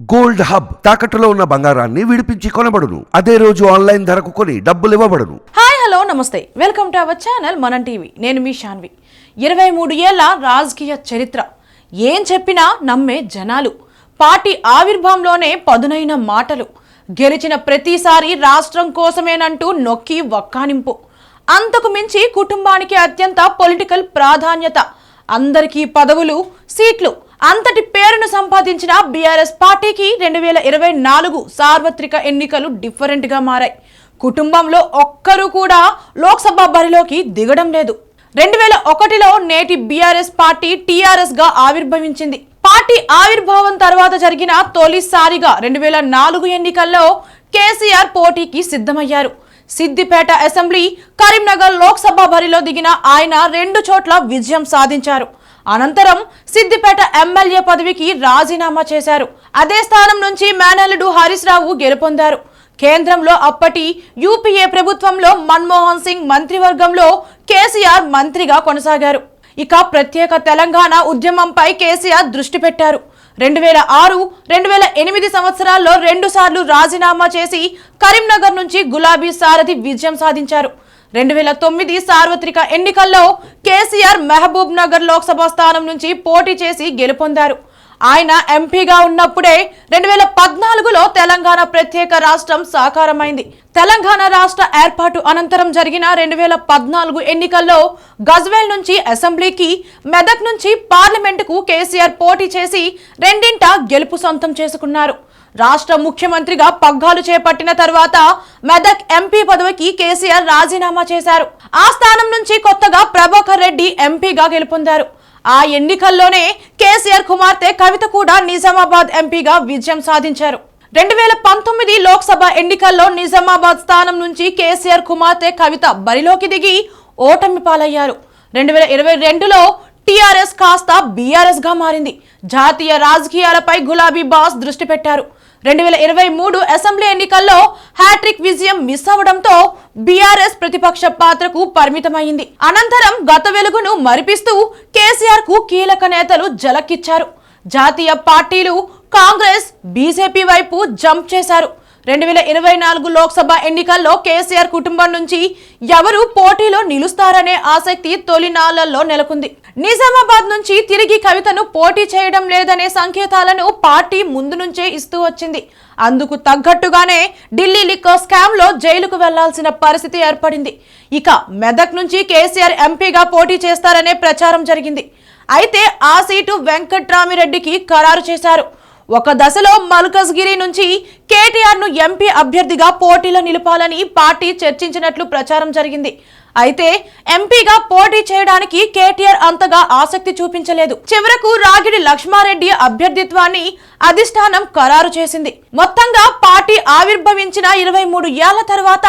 Gold hub తాకట్టులో ఉన్న బంగారాన్ని విడిపించి కొనబడును. అదే రోజు ఆన్లైన్ ధరకు కొని డబ్బులు ఇవ్వబడును. Hi hello namaste. Welcome to our channel Manam TV. నేను మీ షాన్వి. ఇరవై మూడు ఏళ్ళ రాజకీయ చరిత్ర. ఏం చెప్పినా నమ్మే జనాలు. పార్టీ ఆవిర్భావంలోనే పదునైన మాటలు. గెలిచిన ప్రతిసారి రాష్ట్రం కోసమేనంటూ నొక్కి వక్కానింపు. అంతకు మించి కుటుంబానికి అత్యంత పొలిటికల్ ప్రాధాన్యత. అందరికీ పదవులు సీట్లు అంతటి ఓట్లను సంపాదించిన బీఆర్ఎస్ పార్టీకి రెండు వేల ఇరవై నాలుగు సార్వత్రిక ఎన్నికలు డిఫరెంట్గా మారాయి. కుటుంబంలో ఒక్కరూ కూడా లోక్సభ బరిలోకి దిగడం లేదు. రెండు వేల ఒకటిలో నేటి బీఆర్ఎస్ పార్టీ టీఆర్ఎస్గా ఆవిర్భవించింది. పార్టీ ఆవిర్భావం తర్వాత జరిగిన తొలిసారిగా రెండు వేల నాలుగు ఎన్నికల్లో కేసీఆర్ పోటీకి సిద్ధమయ్యారు. సిద్దిపేట అసెంబ్లీ కరీంనగర్ లోక్సభ బరిలో దిగిన ఆయన రెండు చోట్ల విజయం సాధించారు. అనంతరం సిద్దిపేట ఎమ్మెల్యే పదవికి రాజీనామా చేశారు. అదే స్థానం నుంచి మేనల్లుడు హరీష్ రావు గెలుపొందారు. కేంద్రంలో అప్పటి యూపీఏ ప్రభుత్వంలో మన్మోహన్ సింగ్ మంత్రివర్గంలో కేసీఆర్ మంత్రిగా కొనసాగారు. ఇక ప్రత్యేక తెలంగాణ ఉద్యమంపై కేసీఆర్ దృష్టి పెట్టారు. రెండు వేల ఆరు రెండు వేల ఎనిమిది సంవత్సరాల్లో రెండుసార్లు రాజీనామా చేసి కరీంనగర్ నుంచి గులాబీ సారథి విజయం సాధించారు. రెండు వేల తొమ్మిది సార్వత్రిక ఎన్నికల్లో కేసీఆర్ మహబూబ్ నగర్ లోక్సభ స్థానం నుంచి పోటీ చేసి గెలుపొందారు. ఆయన ఎంపీగా ఉన్నప్పుడే రెండు వేల పద్నాలుగులో తెలంగాణ ప్రత్యేక రాష్ట్రం సాకారమైంది. తెలంగాణ రాష్ట్ర ఏర్పాటు అనంతరం జరిగిన రెండు వేల పద్నాలుగు ఎన్నికల్లో గజ్వేల్ నుంచి అసెంబ్లీకి మెదక్ నుంచి పార్లమెంటుకు కేసీఆర్ పోటీ చేసి రెండింట గెలుపు సొంతం చేసుకున్నారు. రాష్ట్ర ముఖ్యమంత్రిగా పగ్గాలు చేపట్టిన తర్వాత మెదక్ ఎంపీ పదవికి కేసీఆర్ రాజీనామా చేశారు. ఆ స్థానం నుంచి కొత్తగా ప్రభాకర్ రెడ్డి ఎంపీగా గెలుపొందారు. ఆ ఎన్నికల్లోనే కేసీఆర్ కుమార్తె కవిత కూడా నిజామాబాద్ ఎంపీగా విజయం సాధించారు. రెండు వేల పంతొమ్మిది లోక్సభ ఎన్నికల్లో నిజామాబాద్ స్థానం నుంచి కేసీఆర్ కుమార్తె కవిత బరిలోకి దిగి ఓటమి పాలయ్యారు. రెండు వేల ఇరవై రెండులో టీఆర్ఎస్ కాస్త బీఆర్ఎస్గా మారింది. జాతీయ రాజకీయాలపై గులాబీ బాస్ దృష్టి పెట్టారు. రెండు వేల ఇరవై మూడు అసెంబ్లీ ఎన్నికల్లో హ్యాట్రిక్ విజయం మిస్ అవడంతో బీఆర్ఎస్ ప్రతిపక్ష పాత్రకు పరిమితమైంది. అనంతరం గత వెలుగును మరిపిస్తూ కేసీఆర్కు కీలక నేతలు జలక్కిచ్చారు. జాతీయ పార్టీలు కాంగ్రెస్ బీజేపీ వైపు జంప్ చేశారు. రెండు వేల ఇరవై నాలుగు లోక్సభ ఎన్నికల్లో కేసీఆర్ కుటుంబం నుంచి ఎవరు పోటీలో నిలుస్తారనే ఆసక్తి తొలినాళ్ళలో నెలకొంది. నిజామాబాద్ నుంచి తిరిగి కవితను పోటీ చేయడం లేదనే సంకేతాలను పార్టీ ముందు నుంచే ఇస్తూ వచ్చింది. అందుకు తగ్గట్టుగానే ఢిల్లీ లిక్కర్ స్కామ్లో జైలుకు వెళ్ళాల్సిన పరిస్థితి ఏర్పడింది. ఇక మెదక్ నుంచి కేసీఆర్ ఎంపీగా పోటీ చేస్తారనే ప్రచారం జరిగింది. అయితే ఆ సీటు వెంకట్రామిరెడ్డికి ఖరారు చేశారు. ఒక దశలో మల్కజ్గిరి నుంచి కేటీఆర్ను ఎంపీ అభ్యర్థిగా పోటీలో నిలపాలని పార్టీ చర్చించినట్లు ప్రచారం జరిగింది. అయితే ఎంపీగా పోటీ చేయడానికి కేటీఆర్ అంతగా ఆసక్తి చూపించలేదు. చివరకు రాగిడి లక్ష్మారెడ్డి అభ్యర్థిత్వాన్ని అధిష్టానం ఖరారు చేసింది. మొత్తంగా పార్టీ ఆవిర్భవించిన ఇరవై మూడు ఏళ్ళ తర్వాత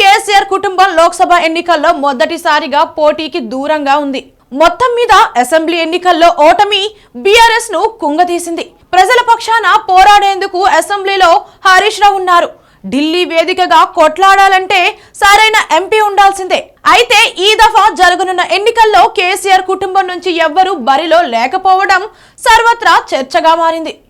కేసీఆర్ కుటుంబం లోక్సభ ఎన్నికల్లో మొదటిసారిగా పోటీకి దూరంగా ఉంది. మొత్తం మీద అసెంబ్లీ ఎన్నికల్లో ఓటమి బీఆర్ఎస్ను కుంగతీసింది. ప్రజల పక్షాన పోరాడేందుకు అసెంబ్లీలో హరీష్ రావు ఉన్నారు. ఢిల్లీ వేదికగా కొట్లాడాలంటే సరైన ఎంపీ ఉండాల్సిందే. అయితే ఈ దఫా జరగనున్న ఎన్నికల్లో కేసీఆర్ కుటుంబం నుంచి ఎవ్వరూ బరిలో లేకపోవడం సర్వత్రా చర్చగా మారింది.